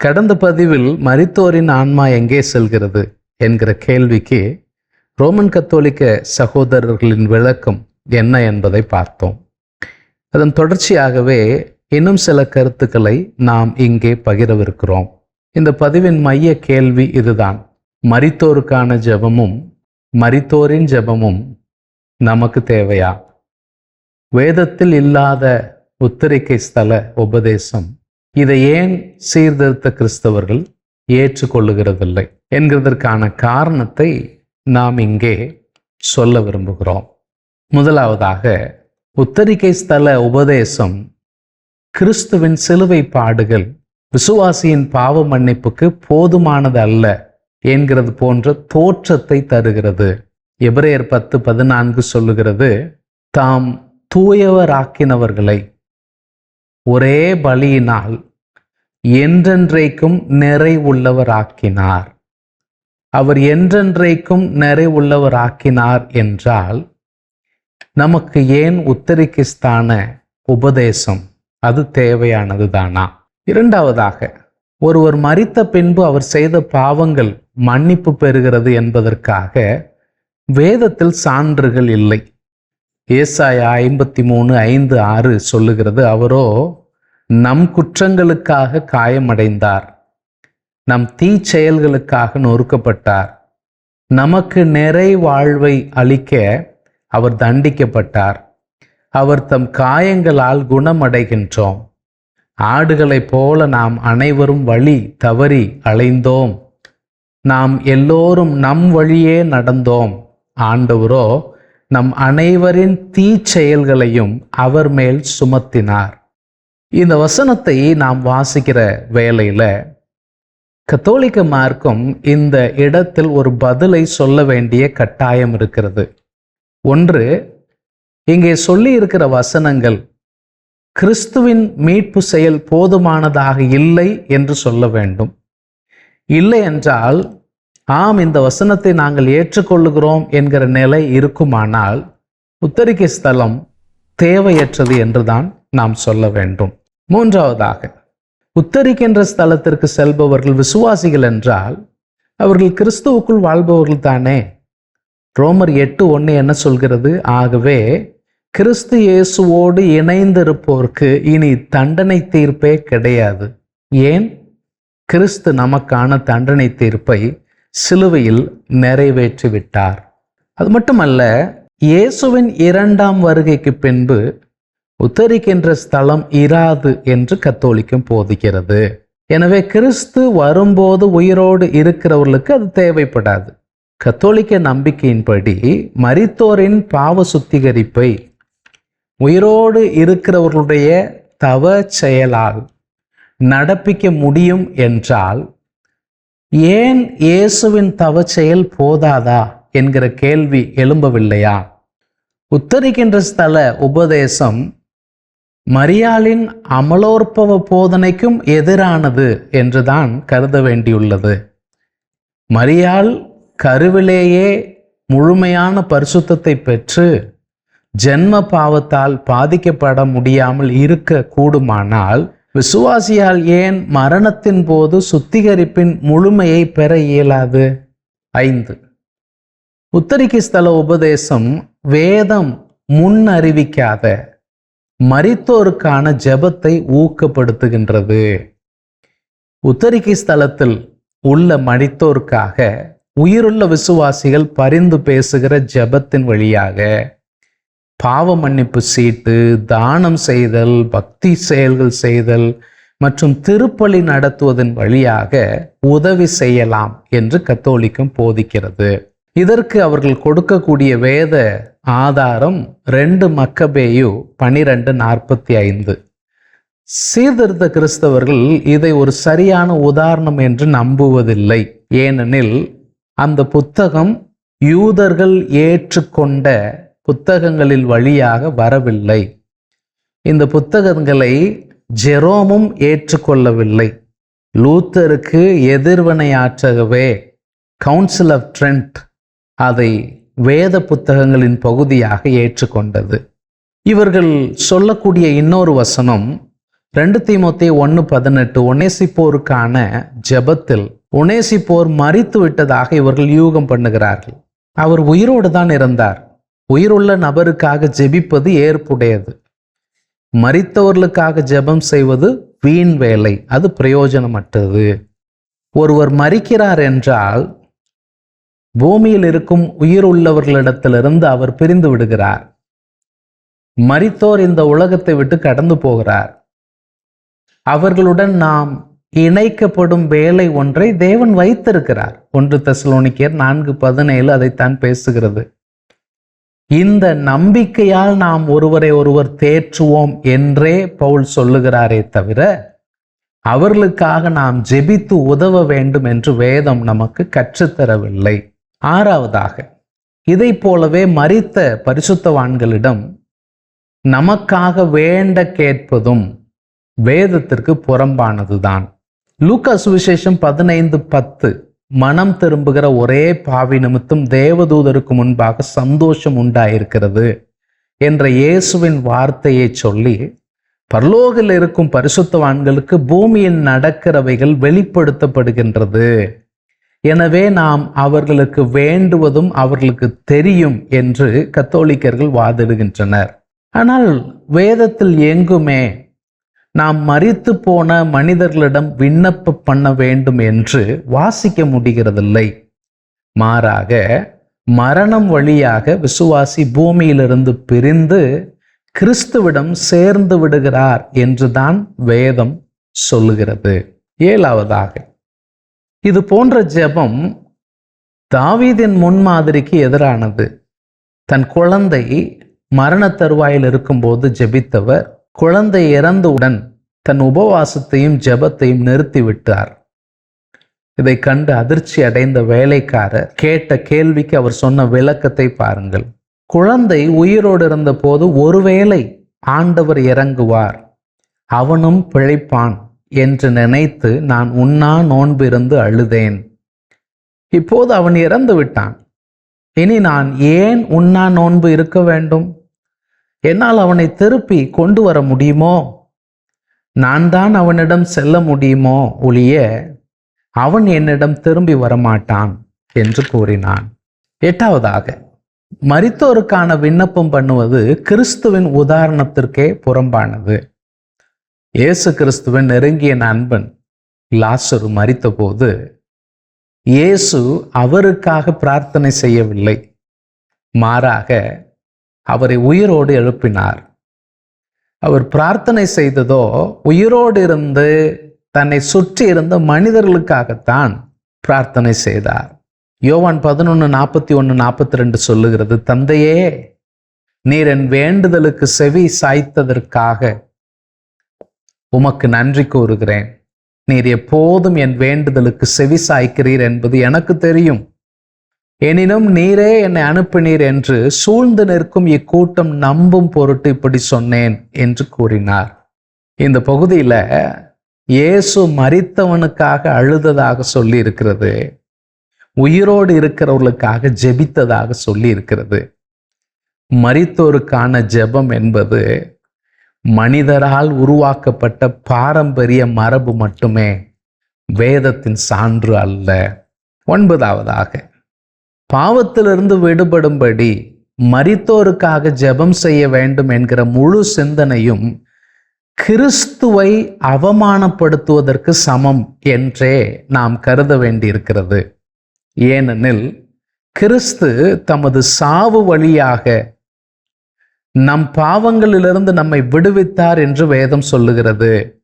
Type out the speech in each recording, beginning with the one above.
கடந்த பதிவில் மரித்தோரின் ஆன்மா எங்கே செல்கிறது என்கிற கேள்விக்கு ரோமன் கத்தோலிக்க சகோதரர்களின் விளக்கம் என்ன என்பதை பார்த்தோம். அதன் தொடர்ச்சியாகவே இன்னும் சில கருத்துக்களை நாம் இங்கே பகிரவிருக்கிறோம். இந்த பதிவின் மைய கேள்வி இதுதான். மரித்தோருக்கான ஜெபமும் மரித்தோரின் ஜெபமும் நமக்கு தேவையா? வேதத்தில் இல்லாத உத்தரிக்கை ஸ்தல உபதேசம் இதை ஏன் சீர்திருத்த கிறிஸ்தவர்கள் ஏற்றுக்கொள்ளுகிறதில்லை என்கிறதற்கான காரணத்தை நாம் இங்கே சொல்ல விரும்புகிறோம். முதலாவதாக உத்தரிக்கை ஸ்தல உபதேசம் கிறிஸ்துவின் சிலுவை பாடுகள் விசுவாசியின் பாவ மன்னிப்புக்கு போதுமானது அல்ல என்கிறது போன்ற தோற்றத்தை தருகிறது. எபிரேயர் பத்து பதினான்கு சொல்லுகிறது தாம் தூயவராக்கினவர்களை ஒரே பலியினால் என்றென்றைக்கும் நிறைவுள்ளவராக்கினார். அவர் என்றென்றைக்கும் நிறைவுள்ளவராக்கினார் என்றால் நமக்கு ஏன் உத்தரிக்கிஸ்தான உபதேசம்? அது தேவையானது தானா? இரண்டாவதாக ஒருவர் மறித்த பின்பு அவர் செய்த பாவங்கள் மன்னிப்பு பெறுகிறது என்பதற்காக வேதத்தில் சான்றுகள் இல்லை. ஏசாயா ஐம்பத்தி மூணு ஐந்து ஆறு சொல்லுகிறது அவரோ நம் குற்றங்களுக்காக காயமடைந்தார். நம் தீ செயல்களுக்காக நொறுக்கப்பட்டார். நமக்கு நிறை வாழ்வை அளிக்க அவர் தண்டிக்கப்பட்டார். அவர் தம் காயங்களால் குணமடைகின்றோம். ஆடுகளைப் போல நாம் அனைவரும் வழி தவறி அலைந்தோம். நாம் எல்லோரும் நம் வழியே நடந்தோம். ஆண்டவரோ நம் அனைவரின் தீச்செயல்களையும் அவர் மேல் சுமத்தினார். இந்த வசனத்தை நாம் வாசிக்கிற வேலையில் கத்தோலிக்க மார்க்கும் இந்த இடத்தில் ஒரு பதிலை சொல்ல வேண்டிய கட்டாயம் இருக்கிறது. ஒன்று இங்கே சொல்லி இருக்கிற வசனங்கள் கிறிஸ்துவின் மீட்பு செயல் போதுமானதாக இல்லை என்று சொல்ல வேண்டும். இல்லை என்றால் ஆம் இந்த வசனத்தை நாங்கள் ஏற்றுக்கொள்ளுகிறோம் என்கிற நிலை இருக்குமானால் உத்தரிக்கை ஸ்தலம் தேவையற்றது என்றுதான் நாம் சொல்ல வேண்டும். மூன்றாவதாக உத்தரிக்கின்ற ஸ்தலத்திற்கு செல்பவர்கள் விசுவாசிகள் என்றால் அவர்கள் கிறிஸ்துவுக்குள் வாழ்பவர்கள் தானே. ரோமர் எட்டு ஒன்று என்ன சொல்கிறது? ஆகவே கிறிஸ்து இயேசுவோடு இணைந்திருப்போருக்கு இனி தண்டனை தீர்ப்பே கிடையாது. ஏன்? கிறிஸ்து நமக்கான தண்டனை தீர்ப்பை சிலுவையில் நிறைவேற்றி விட்டார் அது மட்டுமல்ல இயேசுவின் இரண்டாம் வருகைக்கு பின்பு உத்தரிக்கின்ற ஸ்தலம் இராது என்று கத்தோலிக்கம் போதிக்கிறது. எனவே கிறிஸ்து வரும்போது உயிரோடு இருக்கிறவர்களுக்கு அது தேவைப்படாது. கத்தோலிக்க நம்பிக்கையின்படி மரித்தோரின் பாவ சுத்திகரிப்பை உயிரோடு இருக்கிறவர்களுடைய தவ செயலால் நடப்பிக்க முடியும் என்றால் ஏன் இயேசுவின் தவ செயல் போதாதா? என்கிற கேள்வி எழும்பவில்லையா? உத்தரிக்கின்ற ஸ்தல உபதேசம் மரியாளின் அமலோற்பவ போதனைக்கும் எதிரானது என்றுதான் கருத வேண்டியுள்ளது. மரியாள் கருவிலேயே முழுமையான பரிசுத்தத்தை பெற்று ஜென்ம பாவத்தால் பாதிக்கப்பட முடியாமல் இருக்க கூடுமானால் விசுவாசியால் ஏன் மரணத்தின் போது சுத்திகரிப்பின் முழுமையை பெற இயலாது? ஐந்து. உத்தரிக்கு ஸ்தல உபதேசம் வேதம் முன் அறிவிக்காத மரித்தோருக்கான ஜெபத்தை ஊக்கப்படுத்துகின்றது. உத்தரிக்கை ஸ்தலத்தில் உள்ள மரித்தோருக்காக உயிருள்ள விசுவாசிகள் பரிந்து பேசுகிற ஜெபத்தின் வழியாக பாவ மன்னிப்பு சீட்டு தானம் செய்தல் பக்தி செயல்கள் செய்தல் மற்றும் திருப்பலி நடத்துவதன் வழியாக உதவி செய்யலாம் என்று கத்தோலிக்கம் போதிக்கிறது. இதற்கு அவர்கள் கொடுக்கக்கூடிய வேத ஆதாரம் ரெண்டு மக்கபேயு பனிரெண்டு நாற்பத்தி ஐந்து. சீர்திருத்த கிறிஸ்தவர்கள் இதை ஒரு சரியான உதாரணம் என்று நம்புவதில்லை. ஏனெனில் அந்த புத்தகம் யூதர்கள் ஏற்றுக்கொண்ட புத்தகங்களில் வழியாக வரவில்லை. இந்த புத்தகங்களை ஜெரோமும் ஏற்றுக்கொள்ளவில்லை. லூத்தருக்கு எதிர்வினையாற்றவே கவுன்சில் ஆஃப் ட்ரெண்ட் அதை வேத புத்தகங்களின் பகுதியாக ஏற்றுக்கொண்டது. இவர்கள் சொல்லக்கூடிய இன்னொரு வசனம் ரெண்டு தீமோத்தே ஒன்று பதினெட்டு ஒனேசிப்போருக்கான ஜெபத்தில் ஒனேசிப்போர் மறித்து விட்டதாக இவர்கள் யூகம் பண்ணுகிறார்கள். அவர் உயிரோடு தான் இருந்தார். உயிருள்ள நபருக்காக ஜெபிப்பது ஏற்புடையது. மறித்தவர்களுக்காக ஜெபம் செய்வது வீண் வேலை அது பிரயோஜனமற்றது. ஒருவர் மறிக்கிறார் என்றால் பூமியில் இருக்கும் உயிர் உள்ளவர்களிடத்திலிருந்து அவர் பிரிந்து விடுகிறார். மறித்தோர் இந்த உலகத்தை விட்டு கடந்து போகிறார். அவர்களுடன் நாம் இணைக்கப்படும் வேலை ஒன்றை தேவன் வைத்திருக்கிறார். ஒன்று தெசலோனிக்கர் நான்கு பதினேழு அதைத்தான் பேசுகிறது. இந்த நம்பிக்கையால் நாம் ஒருவரை ஒருவர் தேற்றுவோம் என்றே பவுல் சொல்லுகிறாரே தவிர அவர்களுக்காக நாம் ஜெபித்து உதவ வேண்டும் என்று வேதம் நமக்கு கற்றுத்தரவில்லை. ஆறாவதாக இதை போலவே மறித்த பரிசுத்தவான்களிடம் நமக்காக வேண்ட கேட்பதும் வேதத்திற்கு புறம்பானதுதான். லூக்கா சுவிசேஷம் பதினைந்து பத்து. மனம் திரும்புகிற ஒரே பாவி நிமித்தம் தேவதூதருக்கு முன்பாக சந்தோஷம் உண்டாயிருக்கிறது என்ற இயேசுவின் வார்த்தையை சொல்லி பரலோகில் இருக்கும் பரிசுத்தவான்களுக்கு பூமியில் நடக்கிறவைகள் வெளிப்படுத்தப்படுகின்றது. எனவே நாம் அவர்களுக்கு வேண்டுவதும் அவர்களுக்கு தெரியும் என்று கத்தோலிக்கர்கள் வாதிடுகின்றனர். ஆனால் வேதத்தில் எங்குமே நாம் மறித்து போன மனிதர்களிடம் விண்ணப்ப பண்ண வேண்டும் என்று வாசிக்க முடிகிறதில்லை. மாறாக மரணம் வழியாக விசுவாசி பூமியிலிருந்து பிரிந்து கிறிஸ்துவிடம் சேர்ந்து விடுகிறார் என்றுதான் வேதம் சொல்லுகிறது. ஏழாவதாக இது போன்ற ஜெபம் தாவீதின் முன்மாதிரிக்கு எதிரானது. தன் குழந்தை மரண தருவாயில் இருக்கும்போது ஜெபித்தவர் குழந்தை இறந்தவுடன் தன் உபவாசத்தையும் ஜெபத்தையும் நிறுத்திவிட்டார். இதை கண்டு அதிர்ச்சி அடைந்த வேலைக்காரர் கேட்ட கேள்விக்கு அவர் சொன்ன விளக்கத்தை பாருங்கள். குழந்தை உயிரோடு இருந்த போது ஒருவேளை ஆண்டவர் இறங்குவார். அவனும் பிழைப்பான் என்று நினைத்து நான் உண்ணா நோன்பு இருந்து அழுதேன். இப்போது அவன் இறந்து விட்டான் இனி நான் ஏன் உண்ணா நோன்பு இருக்க வேண்டும்? என்னால் அவனை திருப்பி கொண்டு வர முடியுமோ? நான் தான் அவனிடம் செல்ல முடியுமோ ஒழிய அவன் என்னிடம் திரும்பி வரமாட்டான் என்று கூறினான். எட்டாவதாக மரித்தோருக்கான விண்ணப்பம் பண்ணுவது கிறிஸ்துவின் உதாரணத்திற்கே புறம்பானது. இயேசு கிறிஸ்துவின் நெருங்கிய நண்பன் லாசரு மறித்தபோது இயேசு அவருக்காக பிரார்த்தனை செய்யவில்லை. மாறாக அவரை உயிரோடு எழுப்பினார். அவர் பிரார்த்தனை செய்ததோ உயிரோடு இருந்து தன்னை சுற்றி இருந்த மனிதர்களுக்காகத்தான் பிரார்த்தனை செய்தார். யோவான் பதினொன்று நாற்பத்தி ஒன்று நாற்பத்தி ரெண்டு சொல்லுகிறது தந்தையே நீர் என் வேண்டுதலுக்கு செவி சாய்த்ததற்காக உமக்கு நன்றி கூறுகிறேன். நீர் எப்போதும் என் வேண்டுதலுக்கு செவி சாய்க்கிறீர் என்பது எனக்கு தெரியும். எனினும் நீரே என்னை அனுப்பினீர் என்று சூழ்ந்து நிற்கும் இக்கூட்டம் நம்பும் பொருட்டு இப்படி சொன்னேன் என்று கூறினார். இந்த பகுதியில் இயேசு மறித்தவனுக்காக அழுததாக சொல்லி இருக்கிறது உயிரோடு இருக்கிறவர்களுக்காக ஜெபித்ததாக சொல்லி இருக்கிறது மறித்தோருக்கான ஜெபம் என்பது மனிதரால் உருவாக்கப்பட்ட பாரம்பரிய மரபு மட்டுமே வேதத்தின் சான்று அல்ல. ஒன்பதாவதாக பாவத்திலிருந்து விடுபடும்படி மரித்தோருக்காக ஜெபம் செய்ய வேண்டும் என்கிற முழு சிந்தனையும் கிறிஸ்துவை அவமானப்படுத்துவதற்கு சமம் என்றே நாம் கருத வேண்டியிருக்கிறது. ஏனெனில் கிறிஸ்து தமது சாவு வழியாக நம் பாவங்களிலிருந்து நம்மை விடுவித்தார் என்று வேதம் சொல்லுகிறது.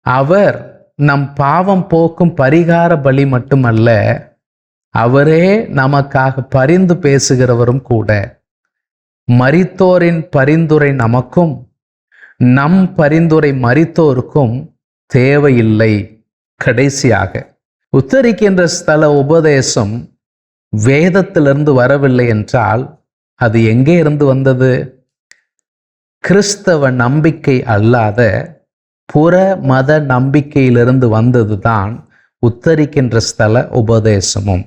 அவர் நம் பாவம் போக்கும் பரிகார பலி மட்டுமல்ல அவரே நமக்காக பரிந்து பேசுகிறவரும் கூட. மரித்தோரின் பரிந்துரை நமக்கும் நம் பரிந்துரை மரித்தோருக்கும் தேவையில்லை கடைசியாக. உத்தரிக்கின்ற ஸ்தல உபதேசம் வேதத்திலிருந்து வரவில்லை என்றால் அது எங்கே இருந்து வந்தது? கிறிஸ்தவ நம்பிக்கை அல்லாத புற மத நம்பிக்கையிலிருந்து வந்ததுதான் உத்தரிக்கின்ற ஸ்தல உபதேசமும்.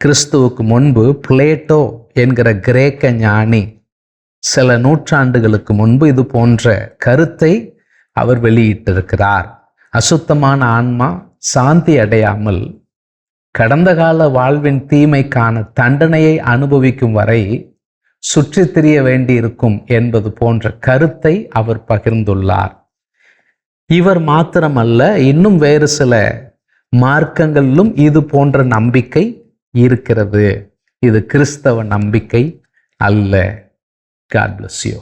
கிறிஸ்துவுக்கு முன்பு பிளேட்டோ என்கிற கிரேக்க ஞானி. சில நூற்றாண்டுகளுக்கு முன்பு இது போன்ற கருத்தை அவர் வெளியிட்டிருக்கிறார். அசுத்தமான ஆன்மா சாந்தி அடையாமல் கடந்த கால வாழ்வின் தீமைக்கான தண்டனையை அனுபவிக்கும் வரை சுற்றி திரிய வேண்டியிருக்கும் என்பது போன்ற கருத்தை அவர் பகிர்ந்துள்ளார். இவர் மாத்திரமல்ல இன்னும் வேறு சில மார்க்கங்களிலும் இது போன்ற நம்பிக்கை இருக்கிறது. இது கிறிஸ்தவ நம்பிக்கை அல்ல. God bless you